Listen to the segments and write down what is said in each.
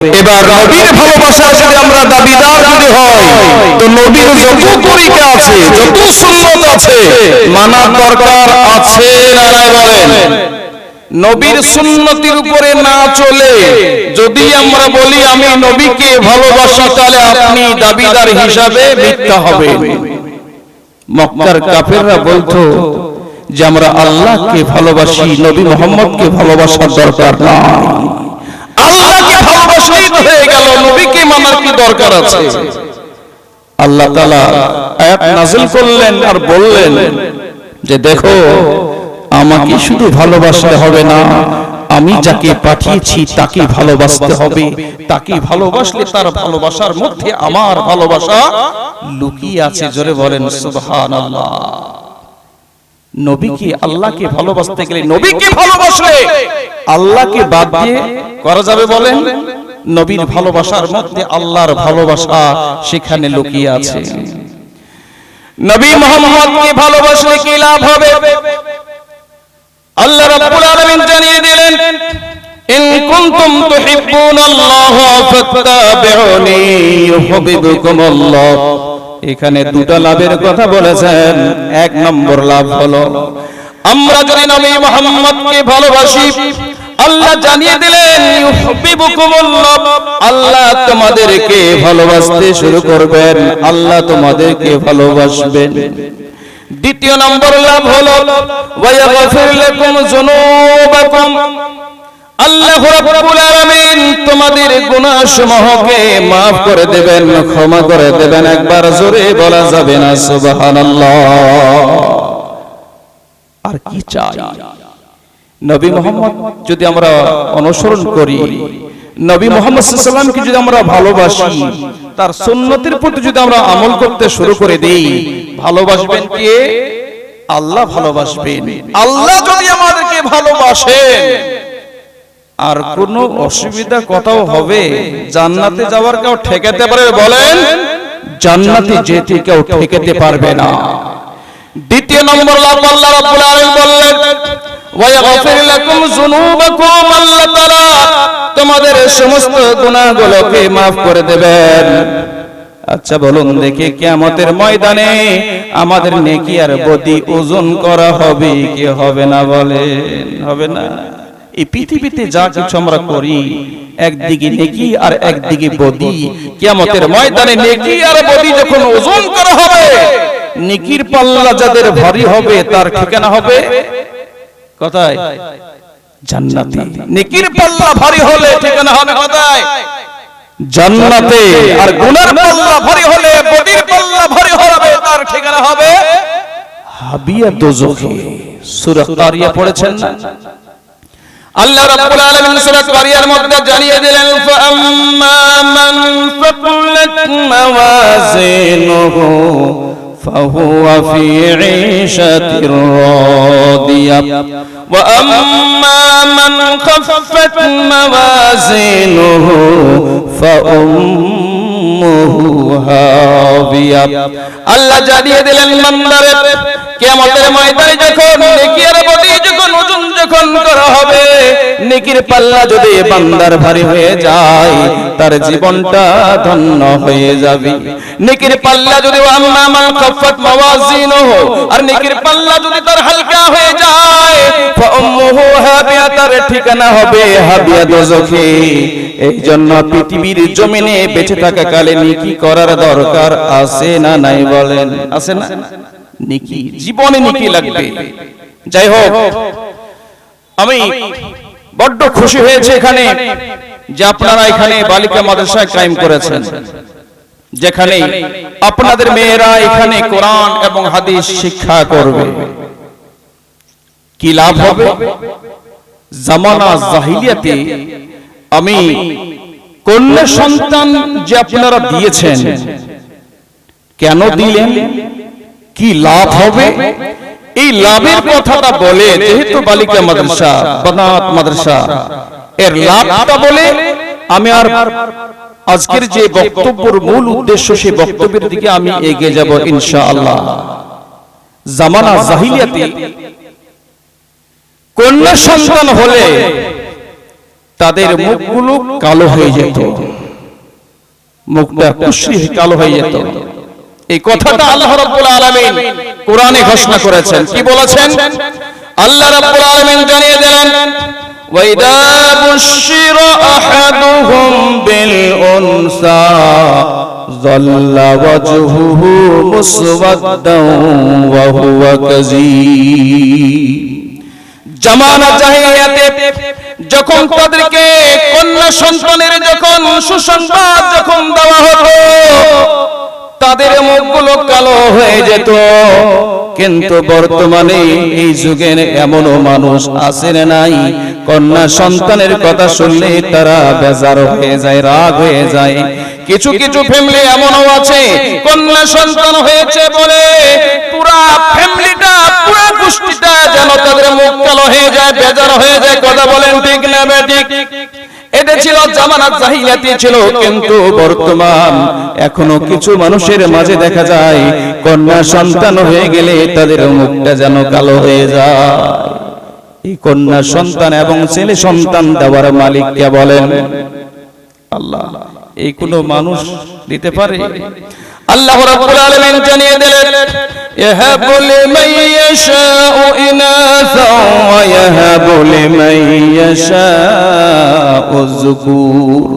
এবার নবীর ভালোবাসার যদি আমরা দাবিদার যদি হয়, তো নবীর যত তরিকা আছে যত সুন্নত আছে, মানার দরকার আছে বলেন? নবীর সুন্নতির উপরে না চলে, যদি আমরা বলি আমি নবীকে ভালোবাসি, তাহলে আপনি দাবিদার হিসাবে মিথ্যা হবে মক্কার কাফেররা বলতো যে আমরা আল্লাহকে ভালোবাসি, নবী মোহাম্মদকে ভালোবাসার দরকার নাই। তো হয়ে গেল নবীকে মানার কি দরকার আছে? আল্লাহ তাআলা আয়াত নাযিল করলেন আর বললেন যে দেখো, আমাকে শুধু ভালোবাসতে হবে না, আমি যাকে পাঠিয়েছি তাকে ভালোবাসতে হবে। তাকে ভালোবাসলে তার ভালোবাসার মধ্যে আমার ভালোবাসা লুকিয়ে আছে, জোরে বলেন, সুবহানাল্লাহ। নবীকে, আল্লাহকে ভালোবাসতে গেলে নবীকে ভালোবাসলে আল্লাহকে বাদ দিয়ে করা যাবে বলেন? নবীর ভালোবাসার মধ্যে আল্লাহর ভালোবাসা সেখানে লুকিয়ে আছে। নবী মোহাম্মদকে ভালোবাসলে কি লাভ হবে? আল্লাহ রাব্বুল আলামিন জানিয়ে দিলেন, ইন কুনতুম তুহিব্বুনাল্লাহ ফাত্তাবিউনি ইউহিব্বুকুমুল্লাহ। এখানে দুটো লাভের কথা বলেছেন, এক নম্বর লাভ হলো, আমরা যদি নবী মুহাম্মদকে ভালোবাসি আল্লাহ জানিয়ে দিলেন আল্লাহ। তোমাদেরকে ভালোবাসতে শুরু করবেন। আল্লাহ তোমাদেরকে ভালোবাসবেন। দ্বিতীয় নম্বর লাভ হলো আল্লাহ রাব্বুল আলামিন তোমাদের গুনাহসমূহকে maaf করে দেবেন ক্ষমা করে দেবেন। একবার জোরে বলা যাবে না সুবহানাল্লাহ। আর কি চাই? নবী মোহাম্মদ যদি আমরা অনুসরণ করি, নবী মোহাম্মদ সাল্লামকে যদি আমরা ভালোবাসি, তার সুন্নতের প্রতি যদি আমরা আমল করতে শুরু করে দেই, ভালোবাসবেন কে? আল্লাহ ভালোবাসবেন। আল্লাহ যদি আমাদেরকে ভালোবাসেন, আর কোন অসুবিধা কোথাও হবে? জান্নাতে যাওয়ার কেউ ঠেকাতে পারে? বলেন, জান্নাতে যেতে কেউ ঠেকাতে পারবে না। দ্বিতীয় নম্বর আল্লাহ রাব্বুল আলামিন বললেন তোমাদের সমস্ত গুনাহগুলোকে maaf করে দেবেন। আচ্ছা বলুন দেখি কিয়ামতের ময়দানে আমাদের নেকি আর বদি ওজন করা হবে কি হবে না বলেন? হবে না। এই পৃথিবীতে যা কিছু আমরা করি একদিকে নেকি আর একদিকে বদি কিয়ামতের ময়দানে নেকি আর বদি যখন ওজন করা হবে নেকির পাল্লা যাদের ভারী হবে তার ঠিকানা হবে কোথায়? জান্নাতে। নেকির পাল্লা ভারী হলে ঠিকানা হবে কোথায়? জান্নাতে আর গুনার পাল্লা ভারী হলে বদির পাল্লা ভারী হবে তার ঠিকানা হবে হাবিয়া দোজখে। সূরা কারিয়া পড়েছেন না? আল্লাহ রাব্বুল আলামিন সূরা কারিয়ার মধ্যে জানিয়ে দিলেন ফাআম্মা মান ফাকুলাত মাওয়াজিনুহু। فهو في عيشة راضية. وأما من خفت موازينه فأمه هاوية الله جارية دلن من কিয়ামতের ময়দানে যখন নেকির বডি যখন ওজন যখন করা হবে নেকির পাল্লা যদি বান্দার ভারী হয়ে যায় তার জীবনটা ধন্য হয়ে যাবে। নেকির পাল্লা যদি মাওয়াজিনুহু আর নেকির পাল্লা যদি তার হালকা হয়ে যায় ফাউম্মুহু হাবিয়া তার ঠিকানা হবে হাবিয়া দোজখে। এই জন্য পৃথিবীর জমিনে বেঁচে থাকা কালে নেকি করার দরকার আছে না নাই বলেন? আছে না? নেকি জীবনে নেকি লাগবে। যাই হোক আমি বড্ড খুশি হয়েছে এখানে যে আপনারা এখানে বালিকা মাদ্রাসায় কায়েম করেছেন যেখানে আপনাদের মেয়েরা এখানে কোরআন এবং হাদিস শিক্ষা করবে। কি লাভ হবে? জামানা জাহিলিয়াতে আমি কন্যা সন্তান যে আপনারা দিয়েছেন কেন দিলেন? কি লাভ হবে? এই লাভের কথাটা বলে যেহেতু বালিকা মাদ্রাসা বানাত মাদ্রাসা এর লাভটা বলে আমি আর আজকের যে বক্তব্যের মূল উদ্দেশ্য সেই বক্তব্যের দিকে আমি এগিয়ে যাব ইনশাআল্লাহ। জামানা জাহিলিয়াতে। কন্যা সন্তান হলে তাদের মুখগুলো কালো হয়ে যেত। মুখটা কুশ্রী কালো হয়ে যেত। এই কথাটা আল্লাহ রাব্বুল আলামিন কোরআনে ঘোষণা করেছেন কি বলেছেন আল্লাহ রাব্বুল আলামিন জানিয়ে দিলেন وَإِذَا بُشِّرَ أَحَدُهُم بِالْأُنثَى ظَلَّ وَجْهُهُ مُسْوَدًّا وَهُوَ كَظِيمٌ জামানা জাহিলিয়াতে যখন তাদেরকে কন্যা সন্তানের যখন সুসংবাদ যখন দেওয়া হতো তাদের মুখগুলো কালো হয়ে যেত। কিন্তু বর্তমানে এই যুগে এমনও মানুষ আছেন নাই। কন্যা সন্তানের কথা শুনলে তারা বেজার হয়ে যায়, রাগ হয়ে যায়। কিছু কিছু ফ্যামিলি এমনও আছে, কন্যা সন্তান হয়েছে বলে পুরা ফ্যামিলিটা পুরা গোষ্ঠীটা যেন তাদের মুখ কালো হয়ে যায়, বেজার হয়ে যায়। কথা বলেন ঠিক না বেঠিক এটা ছিল জামানা জাহিলিয়াতি ছিল, কিন্তু বর্তমান এখনও কিছু মানুষের মাঝে দেখা যায়, কন্যা সন্তান হয়ে গেলে তাদের মুখটা যেন কালো হয়ে যায়। এই কন্যা সন্তান এবং ছেলে সন্তান দেওয়ার মালিককে বলেন? আল্লাহ। এই কোনো মানুষ দিতে পারে? আল্লাহ রাব্বুল আলামিন জানিয়ে দিলেন ওয়া ইয়াহাবু লিমান ইয়াশাউ যুকুর।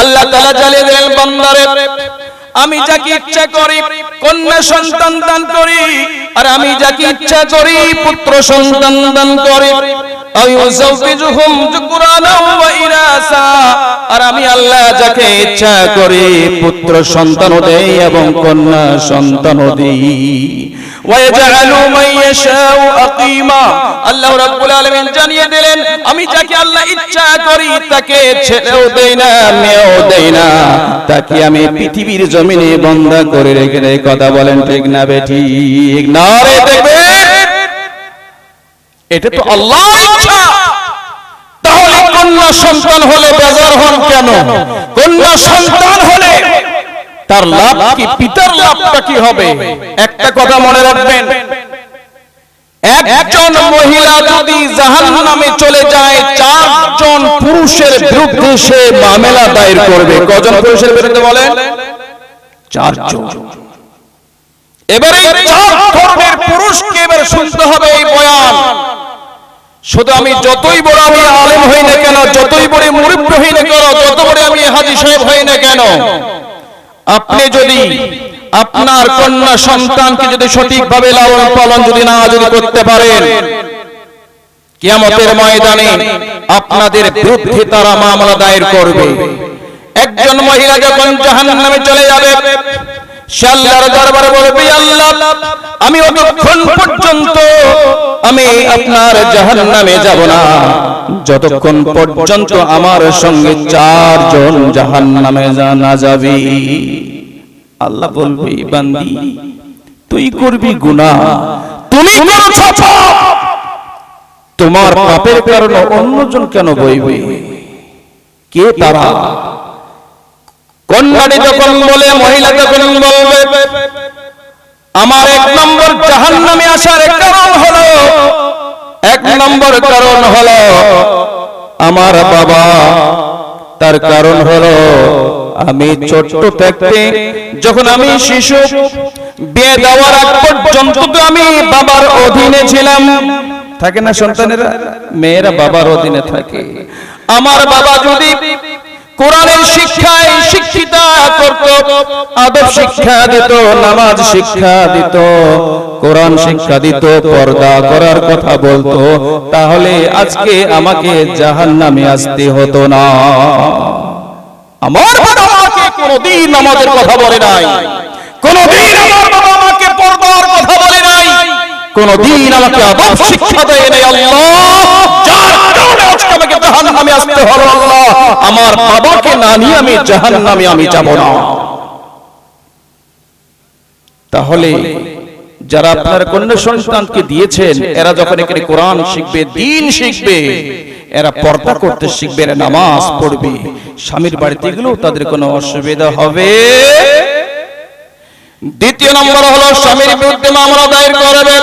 আল্লাহ তাআলা জানিয়ে দিলেন, বান্দারে, আমি যাকে ইচ্ছা করি, কন্যা সন্তান দান করি, আর আমি যাকে ইচ্ছা করি, পুত্র সন্তান দান করি। আমি সন্তানও দেই জানিয়ে দিলেন, আমি যাকে আল্লাহ ইচ্ছা করি, তাকে ছেলেও না, মেয়েও না। তাকে আমি পৃথিবীর জমিনে বন্ধ করে রেখে কথা বলেন ঠিক না বেঠিক না রে দেখবে? এটা তো আল্লাহ ইচ্ছা। তাহলে কন্যা সন্তান হলে বেজার হন কেন? কন্যা সন্তান হলে তার লাভ কি? পিতার লাভটা কি হবে? একটা কথা মনে রাখবেন। একজন মহিলা যদি জাহান নামে চলে যায় চারজন পুরুষের বিরুদ্ধে সে মামলা দায়ের করবে। কজন পুরুষের বিরুদ্ধে বলেন? চারজন। এবারে চার ধরনের পুরুষকে এবার শুনতে হবে এই বয়ান। শুধু আমি যতই বড় আমি আলেম হই না কেন যতই বড় মুরব্বী হই না কেন যত বড় আমি হাজি সাহেব হই না কেন আপনি যদি আপনার কন্যা সন্তানকে যদি সঠিকভাবে লালন পালন যদি না যদি করতে পারেন কিয়ামতের ময়দানে আপনাদের বিরুদ্ধে তারা মামলা দায়ের করবে। একজন মহিলা যখন জাহান্নামে চলে যাবে সে আল্লাহর বলবে আল্লাহ, আমি অতক্ষণ পর্যন্ত আমি আপনার জাহান্নামে যাব না। যতক্ষণ পর্যন্ত আমার সঙ্গে চারজন জাহান্নামে না যাবে। আল্লাহ বলবে বান্দি, তুই করবি গুনাহ, তুমি করেছ পাপ। তোমার পাপের কারণে অন্যজন কেন বইবে? কে তারা? কন্যাটি যখন বলে, মহিলা যখন বলবে, আমার এক নম্বর জাহান নামে আসার কারণ এক নম্বর কারণ আমার বাবা, তার কারণ আমি ছোট্ট থাকতে যখন আমি শিশু, বিয়ে দেওয়ার আগ পর্যন্ত আমি বাবার অধীনে ছিলাম। থাকে না সন্তানেরা? মেয়েরা বাবার অধীনে থাকে। আমার বাবা যদি কোরআনের শিক্ষায় শিক্ষিতা করত আদব শিক্ষা দিত নামাজ শিক্ষা দিত। কোরআন শিক্ষা দিত পর্দা করার কথা বলতো। তাহলে আজকে আমাকে জাহান্নামে আসতে হতো না। আমার বাবা আমাকে কোনদিন আমাদের কথা বলে নাই। কোনদিন আমার বাবা আমাকে পর্দার কথা বলে নাই। কোনদিন আমাকে আদব শিক্ষা দেয় নাই। আল্লাহ আমাকে জাহান্নামে আসতে হলো আল্লাহ। আমার বাবাকে না নিয়ে আমি জাহান্নামে আমি যাব না। তাহলে যারা আপনার কন্যা সন্তানকে দিয়েছেন, এরা যখন এখানে কোরআন শিখবে, দিন শিখবে, এরা পর্দা করতে শিখবে, এরা নামাজ পড়বে, স্বামীর বাড়িতে গেলেও তাদের কোনো অসুবিধা হবে? দ্বিতীয় নম্বর হলো স্বামীর বিরুদ্ধে মামলা দায়ের করবে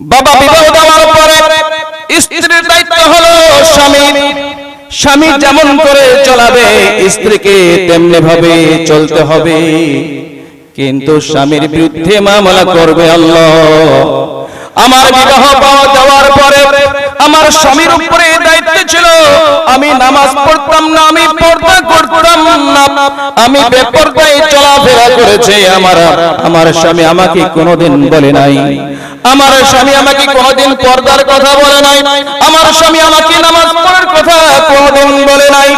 বাবা বিবাহ দেওয়ার পরে স্ত্রীর দায়িত্ব হলো স্বামীর স্বামী যেমন করে চলাবে, স্ত্রীকে তেমনি ভাবে চলতে হবে। কিন্তু স্বামীর বিরুদ্ধে মামলা করবে আল্লাহ। আমার বিবাহ পাওয়া যাওয়ার পরে আমার স্বামীর উপরে দায়িত্ব ছিল, আমি নামাজ পড়তাম না, আমি পর্দা করতাম না। আমি বেপরদায় চলাফেরা করেছে আমার আমার স্বামী আমাকে কোনোদিন বলে নাই। আমার স্বামী আমাকে কোনোদিন পর্দার কথা বলে নাই। আমার স্বামী আমাকে নামাজ পড়ার কথা কোনোদিন বলে নাই।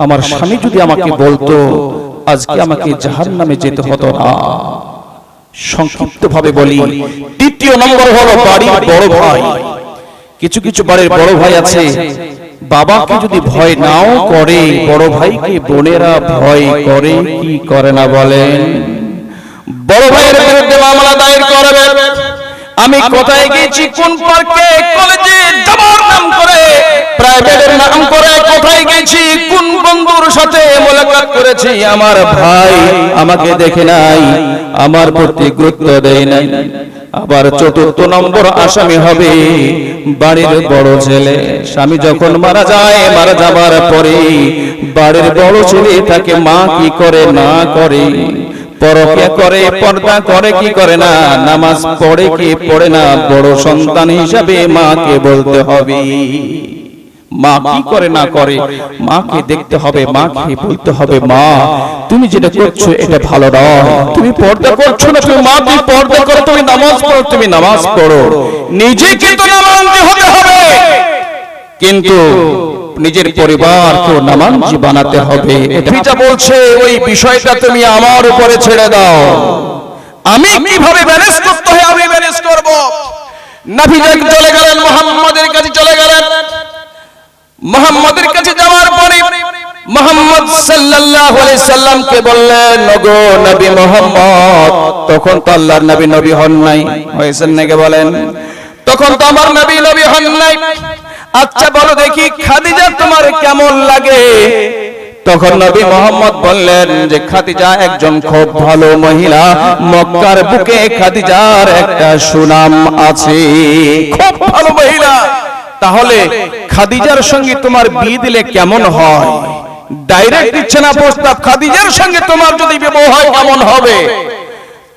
আমার স্বামী যদি আমাকে বলতো আজকে আমাকে জাহান নামে যেতে হতো না। সংক্ষিপ্ত ভাবে বলি দ্বিতীয় নম্বর হলো বাড়ির বড় ভাই। কিছু কিছু বাড়ির বড় ভাই আছে। বাবাকে যদি ভয় নাও করে বড় ভাইকে বোনেরা ভয় করে কি করে না বলেন? বড় ভাইয়ের বিরুদ্ধে মামলা দায়ের করবে। আমি কোথায় গেছি কোন পার্কে? কলেজে যাবার নাম করে। প্রাইভেটের নাম করে কোথায় গেছি কোন বন্ধুর সাথে মোলাকাত করেছি? আমার ভাই আমাকে দেখে নাই। আমার প্রতি গুরুত্ব দেয় নাই। আবার চতুর্থ নম্বর আসামি হবে বাড়ির বড় ছেলে। স্বামী যখন মারা যায় মারা যাবার পরে বাড়ির বড় ছেলে তাকে মা কি করে না করে? পরকে করে পর্দা করে কি করে না? নামাজ পড়ে কি পড়ে না? বড় সন্তান হিসাবে মাকে বলতে হবে। মা কি করে না করে মাকে দেখতে হবে মাকে বলতে হবে মা তুমি যেটা করছ এটা ভালো নয়। তুমি পর্দা করছ না তুমি মা তুমি পর্দা করো তুমি নামাজ পড়ো তুমি নামাজ পড়ো। নিজেকে তো নামাজি হবে। কিন্তু নিজের পরিবারকে নামাজি বানাতে হবে। যা বলছে ওই বিষয়টা তুমি আমার উপরে ছেড়ে দাও। আমি কীভাবে ম্যানেজ করতে হয় আমি ম্যানেজ করব? নাভিজাক চলে গেলেন মোহাম্মদের কাছে চলে গেলেন। মোহাম্মদের কাছে যাওয়ার পরে মোহাম্মদ সাল্লাল্লাহু আলাইহি সাল্লামকে বললেন ওগো নবী মোহাম্মদ তখন তো আল্লাহর নবী নবী হন নাই। হয়েছেন নাকি বলেন? তখন তো আমার নবী নবী হন নাই। আচ্ছা বলো দেখি খাদিজা তোমার কেমন লাগে? তখন নবী মোহাম্মদ বললেন যে, খাদিজা একজন খুব ভালো মহিলা। মক্কার বুকে খাদিজার একটা সুনাম আছে। খুব ভালো মহিলা। তাহলে খাদিজার সঙ্গে তোমার বিয়ে দিলে কেমন হয়? ডাইরেক্ট দিচ্ছে না প্রস্তাব, খাদিজার সঙ্গে তোমার যদি বিবাহ হয়, কেমন হবে?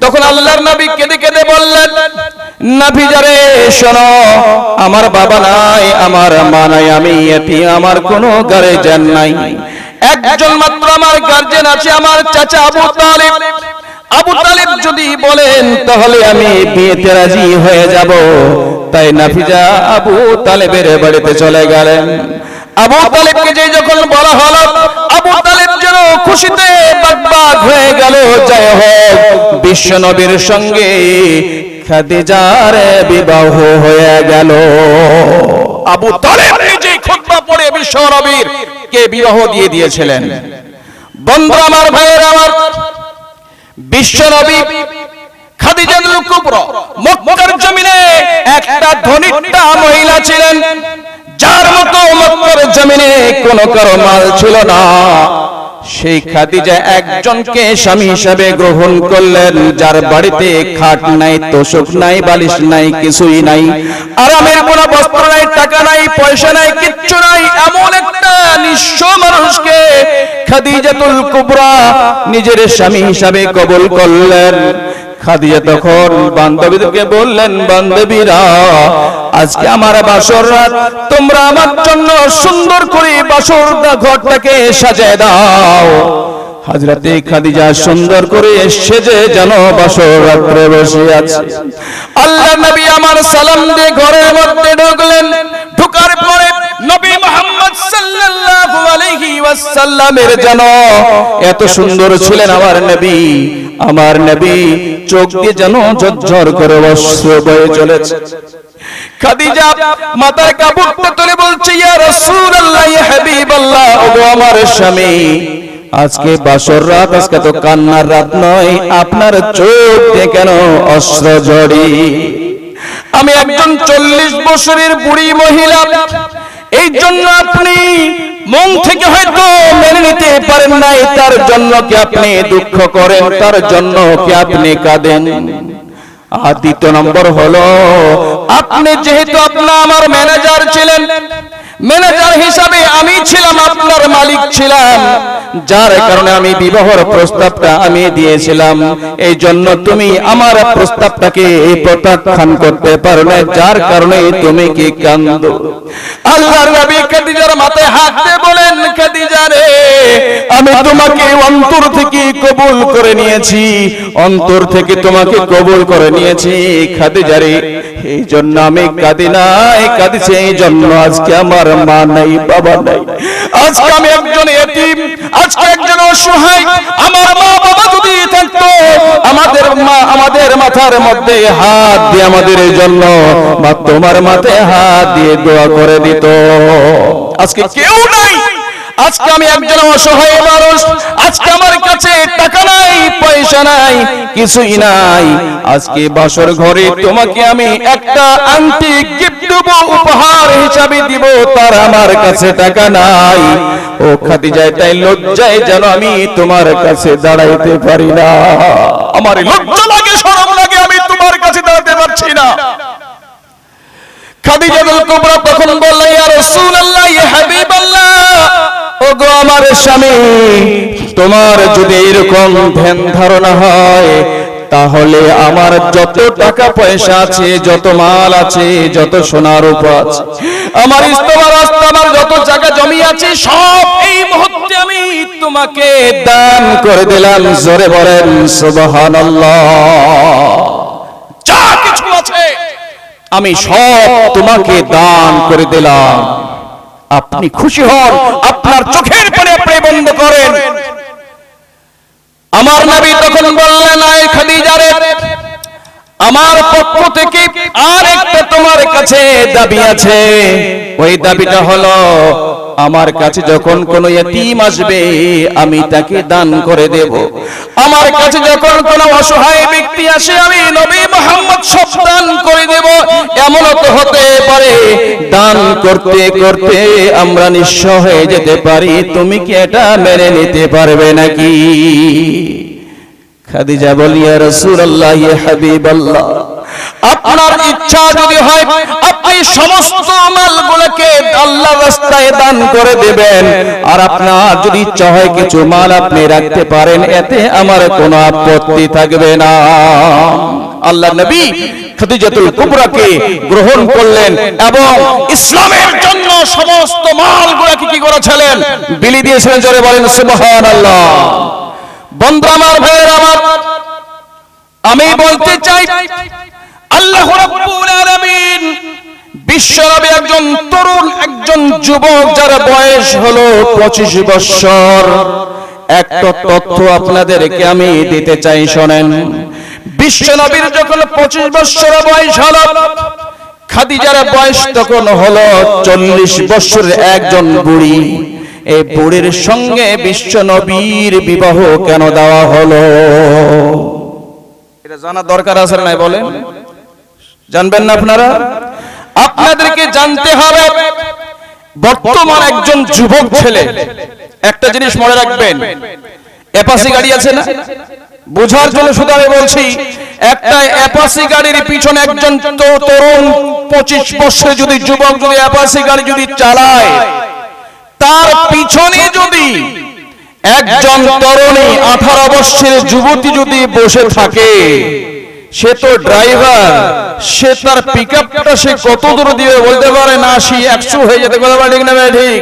তখন আল্লাহর নবী কেঁদে কেঁদে বললেন নবী যারে, শোনো, আমার বাবা নাই, আমার মা নাই, আমি এটি আমার কোনো গার্জেন নাই। একজন মাত্র আমার গার্জেন আছে, আমার চাচা আবু তালিব। আবু তালিব যদি বলেন, তাহলে আমি বিয়েতে রাজি হয়ে যাব। তাই নাফিজা আবু তালেবের বাড়িতে চলে গেলেন। আবু তালেবকে যে যখন বলা হলো, আবু তালেব যেন খুশিতে বাগবাগ হয়ে গেল হোক সঙ্গে খাদিজার বিবাহ হয়ে গেল। আবু নিজেই কে বিবাহ দিয়ে দিয়েছিলেন? বন্ধু আমার, ভাইয়ের আমার মক্কার জমিনে একটা ধনিকটা মহিলা ছিলেন, যার মতো মক্কার জমিনে কোন কারও মাল ছিল না। সেই খাদিজা একজনকে স্বামী হিসাবে গ্রহণ করলেন, যার বাড়িতে খাট নাই, তোষক নাই, বালিশ নাই, কিছুই নাই। আরামের কোনো বস্ত্র নাই, টাকা নাই, পয়সা নাই, কিচ্ছু নাই, এমন একটা নিঃস্ব মানুষকে খাদিজাতুল কুবরা নিজের স্বামী হিসাবে কবুল করলেন। খাদিজা তখন বান্ধবীদেরকে বললেন বান্ধবীরা আজকে আমার বাসর রাত তোমরা আমার জন্য সুন্দর করে বাসর ঘরটাকে সাজায় দাও। হাজরাতে খাদিজা সুন্দর করে সেজে যেন বাসর রাত্রে বসে আছে। আল্লাহ নবী আমার সালাম দিয়ে ঘরের মধ্যে ঢুকলেন। ঢুকার পরে নবী সাল্লাল্লাহু আলাইহি ওয়াসাল্লামের যেন এত সুন্দর ছিলেন আমার নবী আমার নবী চোখ দিয়ে যেন ঝরঝর করে বয়ে চলেছে। খাদিজা কাপড়টা তুলে বলছে, ইয়া রাসূলুল্লাহ, ইয়া হাবিবাল্লাহ আমার স্বামী, আজকে বাসর রাত, আজকে তো কান্নার রাত নয়, আপনার চোখ দিয়ে কেন অস্ত্র ঝরি? আমি একজন চল্লিশ বছরের বুড়ি মহিলা এই জন্য আপনি মন থেকে হয়তো মেনে নিতে পারেন নাই, তার জন্য কি আপনি দুঃখ করেন, তার জন্য কি আপনি কাঁদেন? আর দ্বিতীয় নম্বর হলো, আপনি যেহেতু আপনার আমার ম্যানেজার ছিলেন ম্যানেজার হিসাবে আমি ছিলাম আপনার মালিক ছিলাম। যার কারণে আমি বিবাহর প্রস্তাবটা আমি দিয়েছিলাম। এই জন্য তুমি আমার প্রস্তাবটাকে প্রত্যাখ্যান করতে পারো না যার কারণে তুমি কি কান্দ? আল্লাহর নবী খাদিজার মাথায় হাত দিয়ে বলেন খাদিজা রে আমি তোমাকে অন্তর থেকে কবুল করে নিয়েছি। অন্তর থেকে তোমাকে কবুল করে নিয়েছি। খাদিজা রে এই জন্য আমি কাঁদি নাই। কাঁদিছে। এই জন্য আজকে আমার মা নাই বাবা নাই। আজকে আমি একজন এতিম, আজকে একজন অসহায়। আমার মা বাবা যদি থাকতো, আমাদের মা, আমাদের মাথার মধ্যে হাত দিয়ে আমাদের জন্য বা তোমার মাথায় হাত দিয়ে দোয়া করে দিত। আজকে কেউ নাই। আজকে আমি একজন অসহায় মানুষ। আজকে আমার কাছে টাকা নাই, পয়সা নাই, কিছুই নাই। আজকে বাসর ঘরে তোমাকে আমি একটা আংটি গিফট দেব, উপহার হিসাবে দিব, তার আমার কাছে টাকা নাই। ও খাদিজায়, তাই লজ্জায় যেন আমি তোমার কাছে দাঁড়াইতে পারি না। আমার লজ্জা লাগে, শরম লাগে, আমি তোমার কাছে দাঁড়াতে পারছি না। খাদিজাতুল কুবরা তখন বললেন ইয়া রাসূলুল্লাহ, ইয়া হাবিবাল্লাহ ওগো আমার স্বামী, তোমার যদি এরকম ধ্যান ধারণা হয়, তাহলে আমার যত টাকা পয়সা আছে, যত মাল আছে, যত সোনার উপ আছে, আমার ইস্তমার আস্তামার যত জায়গা জমি আছে, সব এই মুহূর্তে আমি তোমাকে দান করে দিলাম। জোরে বলেন, সুবহানাল্লাহ। যা কিছু আছে, আমি সব তোমাকে দান করে দিলাম। আপনি খুশি হন, আপনার চোখের পানি আপনি বন্ধ করেন। আমার নবী তখন বললেন, আয় খাদিজারে আমার পক্ষ থেকে আর একটা তোমার কাছে দাবি আছে। ওই দাবিটা হলো, আমার কাছে যখন কোন ইতিম আসবে, আমি তাকে দান করে দেব। আমার কাছে যখন কোন অসহায় ব্যক্তি আসে, আমি নবী মোহাম্মদ সব দান করে দেব, এমন তো হতে পারে। দান করতে করতে আমরা নিঃস্ব হয়ে যেতে পারি। তুমি কি এটা মেনে নিতে পারবে নাকি? খাদিজা বলিয়া রাসূলুল্লাহ, ইয়া হাবিবাল্লাহ, আপনার ইচ্ছা যদি হয়, আপনি সমস্ত মালগুলোকে আল্লাহর রাস্তায় দান করে দেবেন। আর আপনার যদি ইচ্ছা হয়, কিছু মাল আপনি রাখতে পারেন, এতে আমার কোনো আপত্তি থাকবে না। আল্লাহ নবী খাদিজাতুল কুবরাকে গ্রহণ করলেন এবং ইসলামের জন্য সমস্ত মালগুলোকে কি করেছিলেন? বিলি দিয়েছিলেন, জোরে বলেন, সুবহানাল্লাহ। বন্ধু আমার, ভাইয়ের আমার, আমি বলতে চাই, আল্লাহ রাব্বুল আলামিন বিশ্বনবী একজন তরুণ, একজন যুবক, যার বয়স হলো পঁচিশ বছর। একটা তথ্য আপনাদেরকে আমি দিতে চাই, শোনেন। বিশ্বনবীর যখন পঁচিশ বছর বয়স হলো, খাদিজার বয়স তখন হলো চল্লিশ বছরের একজন বুড়ি। এই বুড়ির সঙ্গে বিশ্ব নবীর বিবাহ কেন দেওয়া হলো? এটা জানা দরকার আছে না বলেন? জানবেন না আপনারা? আপনাদেরকে জানতে হবে, বর্তমান একজন যুবক ছেলে, একটা জিনিস মনে রাখবেন এপাসি গাড়ি আছে না? বোঝার জন্য শুধু আমি বলছি একটা অ্যাপাসি গাড়ির পিছনে একজন তরুণ পঁচিশ বছরের যদি যুবক যদি অ্যাপাসি গাড়ি যদি চালায় তার পিছনে যদি একজন তরুণী আঠারো বছরের যুবতী যদি বসে থাকে সে তো ড্রাইভার সে তার পিক আপটা সে কত দূর দিবে বলতে পারে না আশি একশো হয়ে যেতে কথা ঠিক না ঠিক?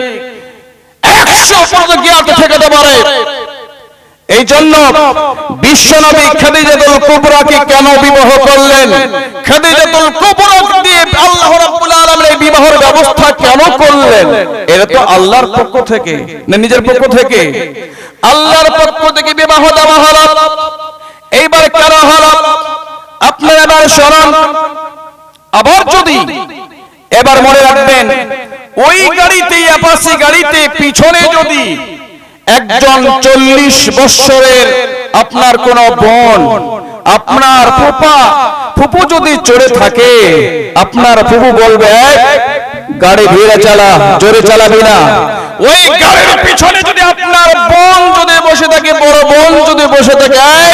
একশো পর্যন্ত গিয়ারটা ঠেকাতে পারে। এই জন্য বিশ্বনবী খাদিজাতুল কুবরাকে কেন বিবাহ করলেন? খাদিজাতুল কুবরা দিয়ে আল্লাহ রাব্বুল আলামিন এই বিবাহের ব্যবস্থা কেন করলেন? এটা তো আল্লাহর পক্ষ থেকে। না নিজের পক্ষ থেকে? আল্লাহর পক্ষ থেকে বিবাহ দেওয়া হলো। এইবার কেন হলো? আপনারা এবার শোনান। আবার যদি এবার মনে রাখবেন, ওই গাড়িতে অ্যাপাসি গাড়িতে পিছনে যদি একজন চল্লিশ বৎসরের আপনার কোন বোন আপনার ফুপা ফুপু যদি চড়ে থাকে আপনার ফুপু বলবে গাড়ি ধীরে চালা জোরে চালাবি না। ওই গাড়ির পিছনে যদি আপনার বোন যদি বসে থাকে বড় বোন যদি বসে থাকে "এই,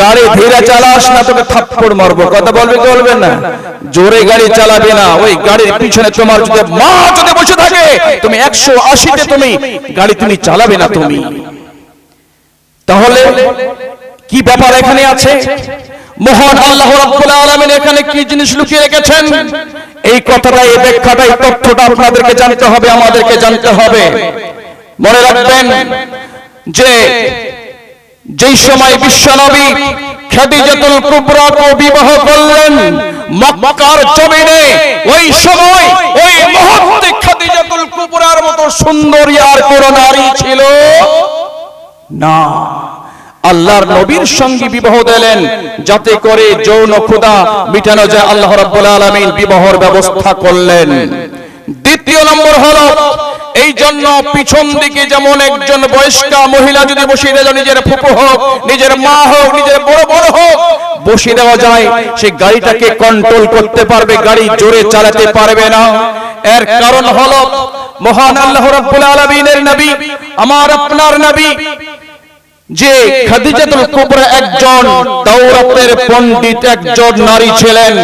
গাড়ি ধীরে চালাস না তোকে থাপ্পড় মারবো। কথা বলবে কি না? জোরে গাড়ি চালাবে না ওই গাড়ির পিছনে তোমার যদি মা যদি বসে থাকে তুমি একশো আশিতে তুমি গাড়ি তুমি চালাবে না। তুমি। তাহলে কি ব্যাপার এখানে আছে? মহান আল্লাহ রাব্বুল আলামিন এখানে কি জিনিস লুকিয়ে রেখেছেন? এই কথাটা এই ব্যাখ্যাটা এই তথ্যটা আপনাদেরকে জানতে হবে আমাদেরকে জানতে হবে। মনে রাখবেন যে যেই সময় বিশ্বনবী খাদিজাতুল কুবরাকে বিবাহ করলেন, মক্কার জমিনে ওই সময় ওই মুহূর্তে খাদিজাতুল কুবরার মতো সুন্দরী আর কোন নারী ছিল না। আল্লাহর নবীর সঙ্গে বিবাহ দিলেন, যাতে করে যৌন ক্ষুধা মিটানো যায়। আল্লাহ রাব্বুল আলামিন বিবাহর ব্যবস্থা করলেন। দ্বিতীয় নম্বর হলো এই জন্য পিছন দিকে যেমন একজন বয়স্কা মহিলা যদি বসিয়ে দেয় নিজের ফুপু হোক, নিজের মা হোক, নিজের বড় বড় হোক, বসিয়ে দেওয়া যায়, সে গাড়িটাকে কন্ট্রোল করতে পারবে, গাড়ি জোরে চালাতে পারবে না। এর কারণ হলো, মহান আল্লাহ রাব্বুল আলামিনের নবী, আমার আপনার নবী যে খাদিজাতুল কুবরা একজন তাওরাতের পণ্ডিত একজন নারী ছিলেন।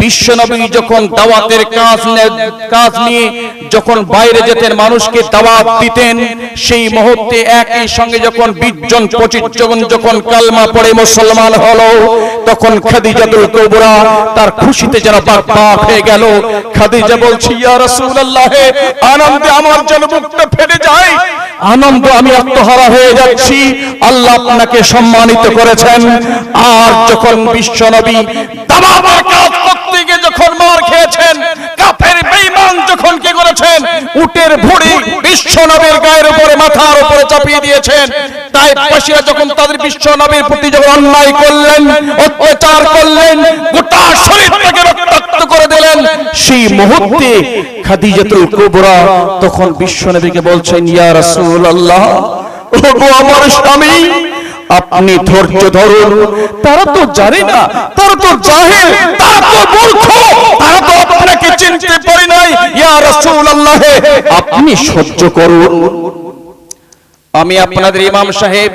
বিশ্বনবী যখন দাওয়াতের কাজ কাজ নিয়ে যখন বাইরে যেতেন মানুষকে দাওয়াত দিতেন সেই মুহূর্তে একই সঙ্গে যখন 20 জন 25 জন যখন কালমা পড়ে মুসলমান হলো তখন খাদিজাতুল কুবরা তার খুশিতে যেন বাক হয়ে গেল। খাদিজা বলছি ইয়া রাসূলুল্লাহ আনন্দে আমার যেন বুকটা ফেটে যায়। আনন্দ আমি আত্মহারা হয়ে যাচ্ছি। আল্লাহ আপনাকে সম্মানিত করেছেন। আর যখন বিশ্ব নবী দাবাবার কাজ করতে যখন মার খেয়েছেন, কাফের যখন কি করেছেন, উটের গায়ের উপরে, মাথার উপরে চাপিয়ে দিয়েছেন। তাই পাশিয়া যখন তাদের বিশ্ব নবীর প্রতি যখন অন্যায় করলেন, অত্যাচার করলেন, গোটা শরীরটাকে রক্তাক্ত করে দিলেন, সেই মুহূর্তে খাদিজাতুল কুবরা তখন বিশ্ব নবীকে বলছেন, ইয়া রাসূলুল্লাহ ওগো আমার স্বামী, আপনি ধৈর্য ধরুন। তারা তো জানে না, তারা তো জাহেল তারা তো মূর্খ। তারা তো আপনাকে চিনতে পারে নাই। ইয়া রাসূলুল্লাহ, আপনি সহ্য করুন। আমি আপনাদের ইমাম সাহেব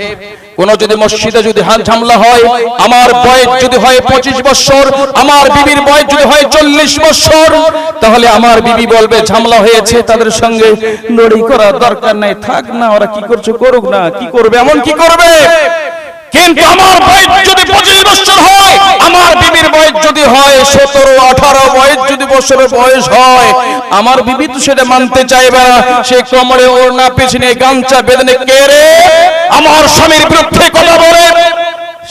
কোন যদি মসজিদে যদি ঝামলা হয়, আমার বয়স যদি হয় পঁচিশ বছর, আমার বিবির বয়স যদি হয় চল্লিশ বছর, তাহলে আমার বিবি বলবে, ঝামলা হয়েছে তাদের সঙ্গে লড়ি করার দরকার নাই, থাক না, ওরা কি করছে করুক না, কি করবে, এমন কি করবে? কিন্তু আমার বয়স যদি পঁচিশ বছর হয়, আমার বিবির বয়স যদি হয় সতেরো, আঠারো, বয়স যদি বছরের বয়স হয়, আমার বিবি তো সেটা মানতে চাইবে না। সে কোমরে ওর না পেছনে গামছা, বেদনে কেড়ে আমার স্বামীর বিরুদ্ধে কথা বলে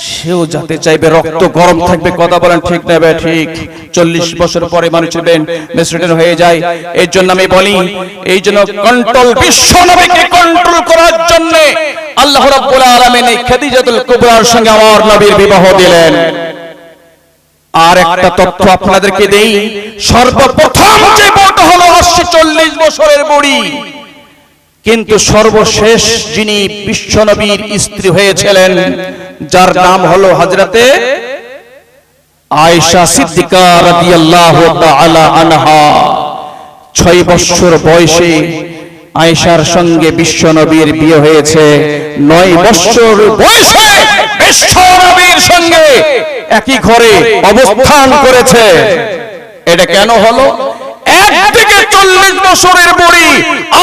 সেও যাতে চাইবে রক্ত গরম থাকবে, কথা বলেন ঠিক নেবে ঠিক। চল্লিশ বছর পরে মানুষ মেসিডেন্ট হয়ে যায়। এই জন্য আমি বলি, এই জন্য কন্ট্রোল বিশ্ব নবীকে কন্ট্রোল করার জন্য আল্লাহ রাব্বুল আলামিন এই খাদিজাতুল কুবরার সঙ্গে আমার নবীর বিবাহ দিলেন। আর একটা তথ্য আপনাদেরকে দেই, সর্বপ্রথম যে বউটা হলো অবশ্য চল্লিশ বছরের বুড়ি। কিন্তু সর্বশেষ যিনি বিশ্বনবীর স্ত্রী হয়েছিলেন যার নাম হলো হজরতে আয়েশা সিদ্দিকা রাদিয়াল্লাহু তাআলা আনহা। ছয় বছর বয়সে আয়েশার সঙ্গে বিশ্বনবীর বিয়ে হয়েছে। নয় বছর বয়সে বিশ্বনবীর সঙ্গে একই ঘরে অবস্থান করেছে। এটা কেন হলো? একদিকে চল্লিশ বছরের বুড়ি।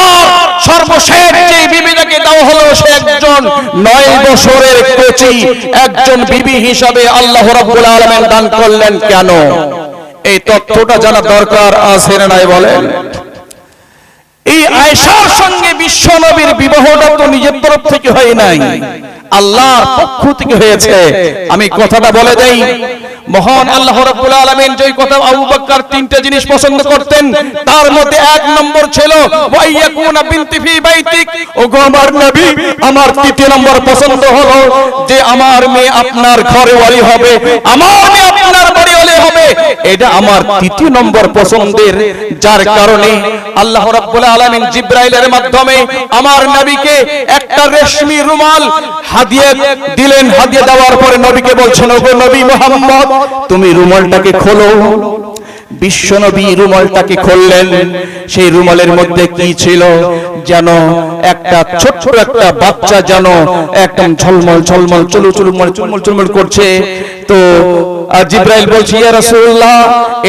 আর সর্বশেষ যে বিবিটাকে দেওয়া হলো সে একজন নয় বছরের কোচি, একজন বিবি হিসাবে আল্লাহ রাব্বুল আলামিন দান করলেন কেন? এই তথ্যটা জানা দরকার আছে নাই বলেন? এই আয়েশার সঙ্গে বিশ্ব নবীর বিবাহটা তো নিজের তরফ থেকে হয় নাই। আল্লাহর পক্ষ থেকে হয়েছে। আমি কথাটা বলে দেই। মহান আল্লাহ রাব্বুল আলামিন যেই কথা আবু বকর তিনটা জিনিস পছন্দ করতেন তার মধ্যে এক নম্বর ছিল ওয়াইয়াকুনা বিনতি ফি বাইতিক। ও গো আমার নবী আমার তৃতীয় নম্বর পছন্দ হলো যে আমার মেয়ে আপনার ঘরে ওয়ালি হবে। আমার মেয়ে আপনার বাড়ি হবে। এটা আমার তৃতীয় নম্বর পছন্দের, যার কারণে আল্লাহ রাব্বুল আলামিন জিব্রাইলের মাধ্যমে আমার নবীকে একটা রেশমি রুমাল হাদিয়ে দিলেন। হাদিয়ে দেওয়ার পরে নবীকে বলছেন, ওগো নবী মুহাম্মদ, তুমি রুমালটাকে খোলো। বিশ্বনবী রুমালটাকে খুললেন। সেই রুমালের মধ্যে কি ছিল? যেন একটা ছোট্ট একটা বাচ্চা যেন একদম ঝলমল ঝলমল চলু চলু চুলমল চুলমল করছে। তো জিব্রাইল বলছে, ইয়া রাসূলুল্লাহ,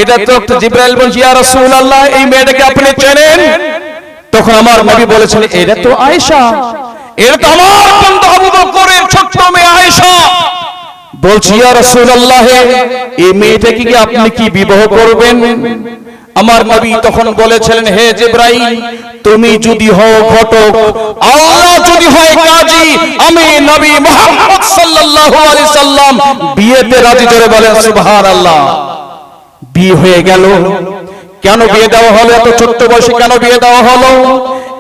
এটা তো একটা জিব্রাইল বলছে, ইয়া রাসূলুল্লাহ, এই মেয়েটাকে আপনি চেনেন? তখন আমার নবী বলেছেন, এটা তো আয়েশা। এটা তো আমার বন্ধু আবু বকরের ছোট্ট মেয়ে আয়েশা। বলছি এই মেয়েটাকে কি আপনি কি বিবাহ করবেন? আমার নবী তখন বলেছিলেন, হে জিব্রাইল, তুমি যদি হও ঘটক, আল্লাহ যদি হয় কাজী, আমি নবী মুহাম্মদ সাল্লাল্লাহু আলাইহি সাল্লাম বিয়েতে রাজি জোরে বলেন, সুবহানাল্লাহ, বিয়ে হয়ে গেল। কেন বিয়ে দেওয়া হলো? এত ছোট্ট বয়সে কেন বিয়ে দেওয়া হলো?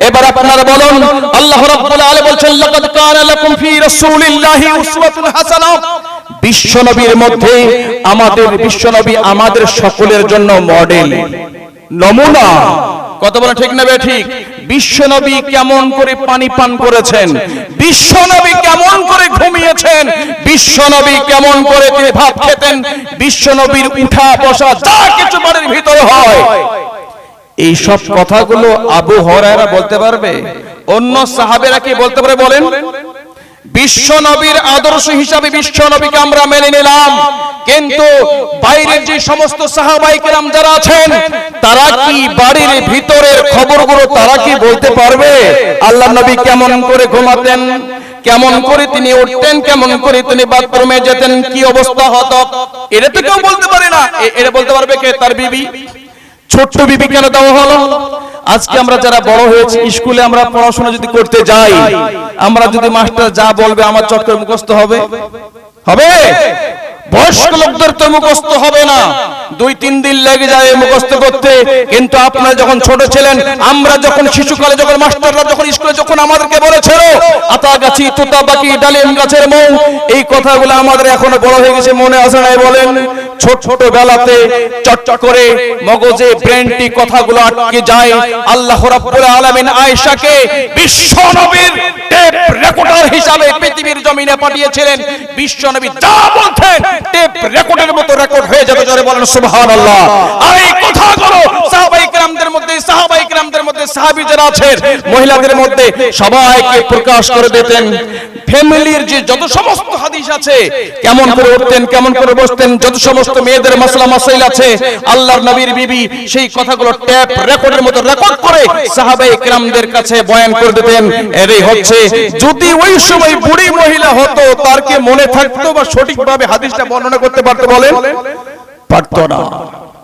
এবার আপনারা বলুন, আল্লাহ রাব্বুল আলামিন বলছেন, লাকাদ কানা লাকুম ফি রাসূলিল্লাহি উসওয়াতুন হাসানাহ। বিশ্বনবীর মধ্যে আমাদের বিশ্বনবী আমাদের সকলের জন্য মডেল নমুনা। কত বলে ঠিক নেবে ঠিক? বিশ্বনবী কেমন করে পানি পান করেছেন? বিশ্বনবী কেমন করে ঘুমিয়েছেন? বিশ্বনবী কেমন করে তিনি ভাত খেতেন? বিশ্বনবীর উঠা বসা যা কিছু বাড়ির ভিতরে হয়। এই সব কথাগুলো আবু হরায়রা বলতে পারবে? অন্য সাহাবেরা কি বলতে পারে বলেন? বিশ্ব নবীর আদর্শ হিসাবে বিশ্ব নবীকে আমরা মেনে নিলাম। কিন্তু বাইরের যে সমস্ত সাহাবাই কেরাম যারা আছেন, তারা কি বাড়ির ভিতরের খবরগুলো তারা কি বলতে পারবে? আল্লাহ নবী কেমন করে ঘুমাতেন, কেমন করে তিনি উঠতেন, কেমন করে তিনি বাথরুমে যেতেন, কি অবস্থা হতো? এটা তো কেউ বলতে পারে না। এটা বলতে পারবে কে? তার বিবি। ছোট্ট বিবি কেন দেওয়া হলো? আজকে আমরা যারা বড় হয়েছি স্কুলে আমরা পড়াশোনা যদি করতে যাই আমরা যদি মাস্টার যা বলবে আমার চক্কর মুখস্থ হবে। হবে। বয়স্ক লোকদের তো মুখস্থ হবে না। দুই তিন দিন লেগে যায় মুখস্থ করতে। কিন্তু আপনারা যখন ছোট ছিলেন আমরা যখন শিশুকালে যখন মাস্টাররা যখন স্কুলে যখন আমাদেরকে বলেছিল আতা গাছি তোতা বাকি ডালিম গাছের মৌ এই কথাগুলো আমাদের এখনও বড় হয়ে গেছে মনে আসে নাই বলেন? ছোটবেলাতে চর্চা করে মগজে ব্রেনটি কথাগুলো আটকে যায়। আল্লাহ রাব্বুল আলামিন আয়েশাকে বিশ্ব নবীর টেপ রেকর্ডার হিসাবে পৃথিবীর জমিনে পাঠিয়েছিলেন। বিশ্ব নবী যা বলতেন টেপ রেকর্ডের মতো রেকর্ড হয়ে যাবে, জোরে বলেন সুবহানাল্লাহ। আর এই কথাগুলো সাহাবাই কেরামদের মধ্যে সাহাবাই সাহাবি আছেন, মহিলাদের মধ্যে সবাইকে প্রকাশ করে দিতেন। ফ্যামিলির যে যত সমস্ত হাদিস আছে, কেমন করে উঠতেন, কেমন করে বসতেন, যত সমস্ত মেয়েদের মাসলা মাসাইল আছে, আল্লাহর নবীর বিবি সেই কথাগুলো ট্যাপ রেকর্ডের মতো রেকর্ড করে কাছে বয়ান করে দিতেন। এরই হচ্ছে, যদি ওই সময় বুড়ি মহিলা হতো, তার কে মনে থাকতো বা সঠিকভাবে হাদিসটা বর্ণনা করতে পারতো বলেন? পারতো না।